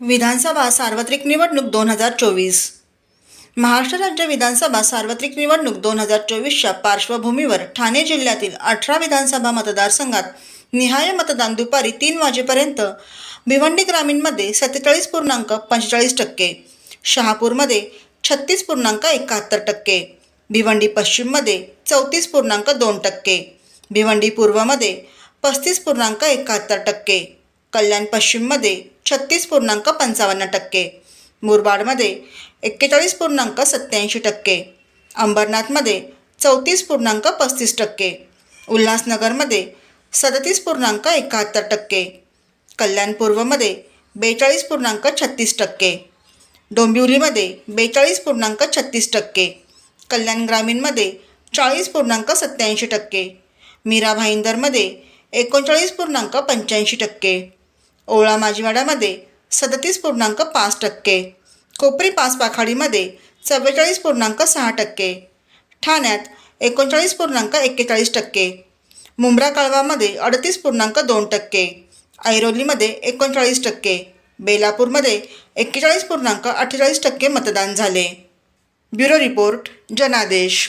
विधानसभा सार्वत्रिक निवडणूक दोन हजार चोवीस. महाराष्ट्र राज्य विधानसभा सार्वत्रिक निवडणूक दोन हजार चोवीसच्या पार्श्वभूमीवर ठाणे जिल्ह्यातील अठरा विधानसभा मतदारसंघात निहाय मतदान दुपारी तीन वाजेपर्यंत भिवंडी ग्रामीणमध्ये सत्तेचाळीस पूर्णांक पंचेचाळीस टक्के शहापूरमध्ये छत्तीस पूर्णांक एकाहत्तर टक्के भिवंडी पश्चिममध्ये चौतीस पूर्णांक दोन टक्के भिवंडी पूर्वमध्ये पस्तीस पूर्णांक एकाहत्तर टक्के कल्याण पश्चिममध्ये छत्तीस पूर्णांक पंचावन्न टक्के. मुरबाडमध्ये एक्केचाळीस पूर्णांक सत्याऐंशी टक्के. अंबरनाथमध्ये चौतीस पूर्णांक पस्तीस टक्के. उल्हासनगरमध्ये सदतीस पूर्णांक एकाहत्तर टक्के. कल्याण पूर्वमध्ये बेचाळीस पूर्णांक छत्तीस टक्के. डोंबिवलीमध्ये बेचाळीस पूर्णांक छत्तीस टक्के. कल्याण ग्रामीणमध्ये चाळीस पूर्णांक सत्याऐंशी टक्के. मीरा भाईंदरमध्ये एकोणचाळीस पूर्णांक पंच्याऐंशी टक्के. ओळा माजीवाडामध्ये सदतीस पूर्णांक पाच टक्के कोपरी पाच पाखाडीमध्ये चव्वेचाळीस पूर्णांक सहा टक्के ठाण्यात एकोणचाळीस पूर्णांक एक्केचाळीस टक्के मुंब्रा कळवामध्ये अडतीस पूर्णांक दोन टक्के ऐरोलीमध्ये एकोणचाळीस टक्के बेलापूरमध्ये एक्केचाळीस पूर्णांक अठ्ठेचाळीस टक्के मतदान झाले. ब्युरो रिपोर्ट जनादेश.